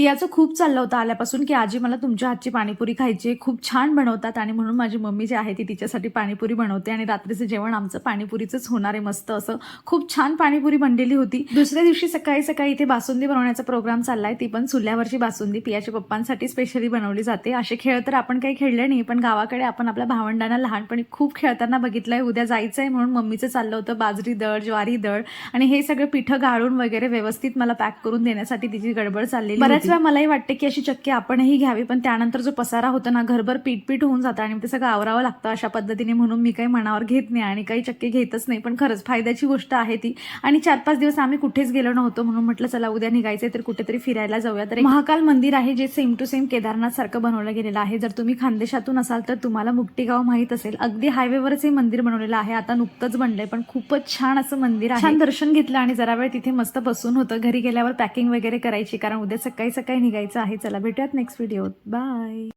पियाचं खूप चाललं होतं आल्यापासून की आजी मला तुमच्या हातची पाणीपुरी खायची आहे. खूप छान बनवतात आणि म्हणून माझी मम्मी जी आहे ती तिच्यासाठी पाणीपुरी बनवते आणि रात्रीचं जेवण आमचं पाणीपुरीचंच होणार आहे मस्त असं. खूप छान पाणीपुरी बनलेली होती. दुसऱ्या दिवशी सकाळी सकाळी इथे बासुंदी बनवण्याचा प्रोग्राम चाललाय. ती पण चुल्यावरची बासुंदी पियाच्या पप्पांसाठी स्पेशली बनवली जाते. असे खेळ तर आपण काही खेळले नाही पण गावाकडे आपण आपल्या भावंडांना लहानपणी खूप खेळताना बघितलंय. उद्या जायचंय म्हणून मम्मीचं चाललं होतं बाजरी दळ ज्वारी दळ. आणि हे सगळं पिठं गाळून वगैरे व्यवस्थित मला पॅक करून देण्यासाठी तिची गडबड चाललेली बऱ्याच वेळा मलाही वाटते की अशी चक्की आपणही घ्यावी पण त्यानंतर जो पसारा होतो ना घरभर पीठ पीठ होऊन जातं आणि ते सगळं आवरावं लागतं अशा पद्धतीने म्हणून मी काही मनावर घेत नाही आणि काही चक्की घेतच नाही. पण खरंच फायद्याची गोष्ट आहे ती. आणि चार पाच दिवस आम्ही कुठेच गेलो नव्हतो म्हणून म्हटलं चला उद्या निघायचं तर कुठेतरी फिरायला जाऊया. तर महाकाल मंदिर आहे जे सेम टू सेम केदारनाथ सारखं बनवलं गेलेलं आहे. जर तुम्ही खानदेशातून असाल तर तुम्हाला मुक्टीगाव माहीत असेल. अगदी हायवेवरच हे मंदिर बनवलेलं आहे. आता नुकतंच बनलंय पण खूपच छान असं मंदिर आहे. छान दर्शन घेतलं आणि जरा वेळ तिथे मस्त बसून होतं. घरी गेल्यावर पॅकिंग वगैरे करायची कारण उद्या सकाळी सकाळी निघायचं आहे. चला भेटूयात नेक्स्ट व्हिडिओ बाय